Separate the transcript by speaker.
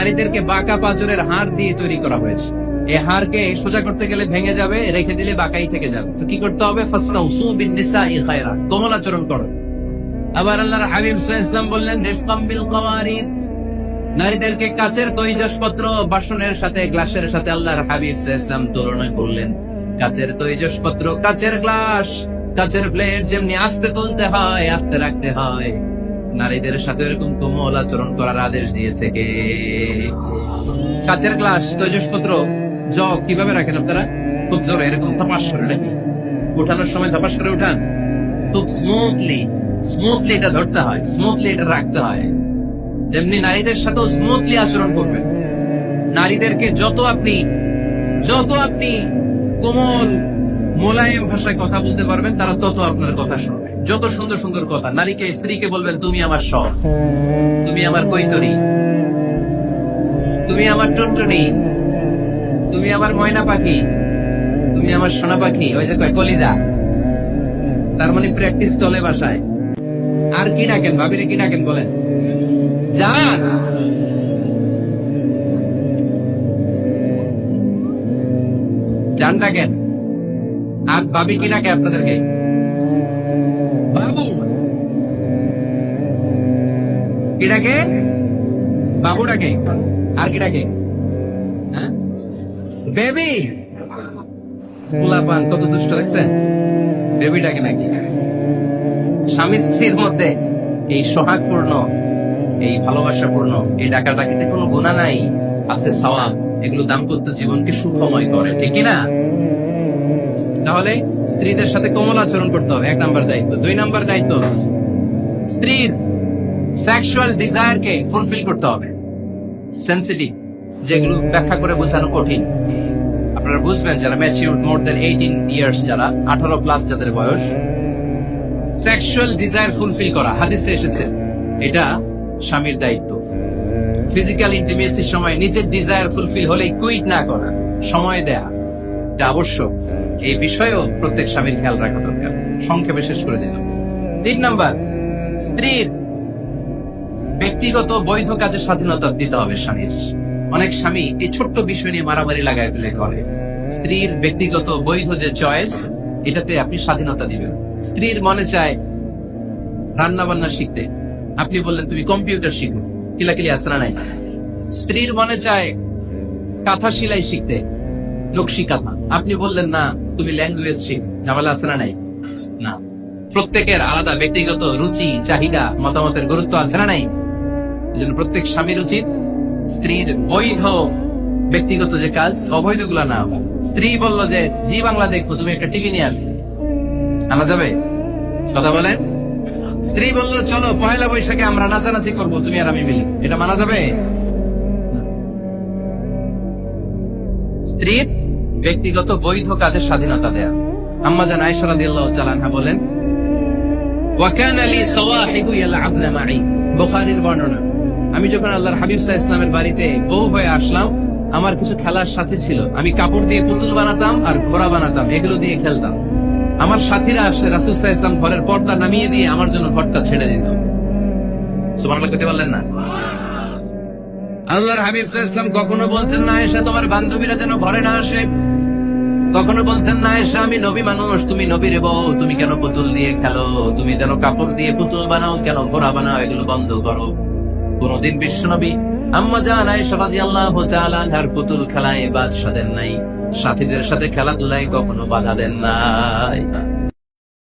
Speaker 1: নারীদেরকে বাঁকা পাজরের হাড় দিয়ে তৈরি করা হয়েছে। এই হাড়কে সোজা করতে গেলে ভেঙে যাবে, রেখে দিলে বাঁকাই থেকে যাবে। তো কি করতে হবে? ফাস্তাউসু বিন নিসাই খায়রা কোমল আচরণ করো। আবার আল্লাহর হাবিব ওয়াসাল্লাম বললেন নারীদেরকে কাচের তৈজসপত্র, বাসনের সাথে, গ্লাসের সাথে আল্লাহর হাবিব ওয়াসাল্লাম তুলনা করলেন। কাচের তৈজসপত্র, কাচের গ্লাস, কাচের প্লেট যেমনি আস্তে তুলতে হয়, আস্তে রাখতে হয়। নারীদের সাথে এরকম কোমল আচরণ করার আদেশ দিয়েছে কে? কাচের গ্লাস, তৈজসপত্র, জগ, কীভাবে রাখেন আপনারা? খুব জোরে, এরকম থাপাস করে নাকি? উঠানোর সময় থাপাস করে উঠান। খুব স্মুথলি স্মুথলি এটা ধরতে হয় স্মুথলি এটা রাখতে হয়। তেমনি নারীদের সাথেও স্মুথলি আচরণ করবেন। নারীদেরকে যত আপনি যত আপনি কোমল, মোলায়েম ভাষায় কথা বলতে পারবেন, তারা তত আপনার কথা শুনবে। যত সুন্দর সুন্দর কথা, নারীকে, স্ত্রীকে বলবেন, তুমি আমার সব। তুমি আমার কৈতরী তুমি আমার টুনটুনি। তুমি আমার ময়না পাখি। তুমি আমার সোনা পাখি। ওই যে কয়, কলিজা। তার মানে প্র্যাকটিস চলে বাসায়। আর কি ডাকেন, ভাবিরে কি ডাকেন বলেন? যান। জান ডাকেন। আর ভাবি কি ডাকে আপনাদেরকে? কি ডাকে বাবু ডাকে আর কি ডাকে হ্যাঁ? বেবি! কত দুষ্ট দেখছেন বেবি ডাকে নাকি? স্বামী স্ত্রীর মধ্যে এই সোহাগপূর্ণ, এই ভালোবাসাপূর্ণ, এই ডাকা ডাকিতে কোনো গুণা নাই, আছে সওয়াব। এগুলো দাম্পত্য জীবনকে সুখময় করে, ঠিক না তাহলে স্ত্রীদের সাথে কোমল আচরণ করতে হবে, এক নাম্বার দায়িত্ব। দুই নাম্বার দায়িত্ব, স্ত্রীর সেক্সুয়াল ডিজায়ারকে ফুলফিল করতে হবে। সেন্সিটিভ যেগুলো ব্যাখ্যা করে বোঝানো কঠিন। আপনারা বুঝবেন যারা mature more than eighteen years যারা, আঠারো প্লাস যাদের বয়স সেক্সুয়াল ডিজায়ার ফুলফিল করা, হাদিসে এসেছে, এটা স্বামীর দায়িত্ব। ফিজিক্যাল ইন্টিমেসির সময় নিজের ডিজায়ার ফুলফিল হলে কুইট না করা, সময় দেয়া, এটা আবশ্যক। এই বিষয়েও প্রত্যেক স্বামীর খেয়াল রাখা দরকার। সংক্ষেপে শেষ করে দিলাম। তিন নাম্বার, স্ত্রীর ব্যক্তিগত বৈধ কাজের স্বাধীনতা দিতে হবে স্বামীর। অনেক স্বামী এই ছোট্ট বিষয় নিয়ে মারামারি লাগায় ফেলে করে। স্ত্রীর ব্যক্তিগত বৈধ যে চয়েস এটাতে আপনি স্বাধীনতা দিবেন। স্ত্রীর মনে চায় রান্না বান্না শিখতে। আপনি বললেন, তুমি কম্পিউটার শিখো। কিলাকিলি আসে না নাই? স্ত্রীর মনে চায় কাঁথা সেলাই শিখতে, নকশি কাঁথা। আপনি বললেন, না, তুমি ল্যাঙ্গুয়েজ শিখ। ঝামেলা আছে না নাই? না। প্রত্যেকের আলাদা ব্যক্তিগত রুচি, চাহিদা, মতামতের গুরুত্ব আছে না নাই? এজন্য প্রত্যেক স্বামীর উচিত স্ত্রীর বৈধ ব্যক্তিগত যে কাজ অবৈধগুলা না হওয়া। স্ত্রী বলল যে, জি বাংলা দেখব, তুমি একটা টিভি নিয়ে আসো। আনা যাবে? কথা বলেন? স্ত্রী বলল, চলো, পহেলা বৈশাখে আমরা নাচানাচি করব, তুমি আর আমি মিলে। এটা মানা যাবে। স্ত্রীর ব্যক্তিগত বৈধ কাজের স্বাধীনতা দেয়া। আম্মা জান আয়েশা রাদিয়াল্লাহু তাআলা আনহা বলেন ওয়াকান আলী সাওয়াহিবু ইয়ালআবনা মাই বুখারীর বর্ণনা। আমি যখন আল্লাহর হাবিব সাল্লাল্লাহু ইসলামের বাড়িতে বউ হয়ে আসলাম, আমার কিছু খেলার সাথে ছিল। আমি কাপড় দিয়ে পুতুল বানাতাম আর ঘোড়া বানাতাম, এগুলো দিয়ে খেলতাম। আমার সাথীরা আসলে রাসূল সাল্লাল্লাহু ইসলাম ঘরের পর্দা নামিয়ে দিয়ে আমার জন্য ঘরটা ছেড়ে দিত। না? আল্লাহর ইসলাম কখনো বলতেন, না এসে তোমার বান্ধবীরা যেন ঘরে না আসে। কখনো বলতেন, না এসে আমি নবী মানুষ, তুমি নবীর বউ, তুমি কেন পুতুল দিয়ে খেলো? তুমি যেন কাপড় দিয়ে পুতুল বানাও, কেন ঘোড়া বানাও, এগুলো বন্ধ করো। কোনদিন বিশ্ব নবী আম্মা জান আয়েশা রাদিয়াল্লাহু তাআলা আনহার পুতুল খেলায় বাদশা দেন নাই। সাথীদের সাথে খেলাধুলায় কখনো বাধা দেন নাই।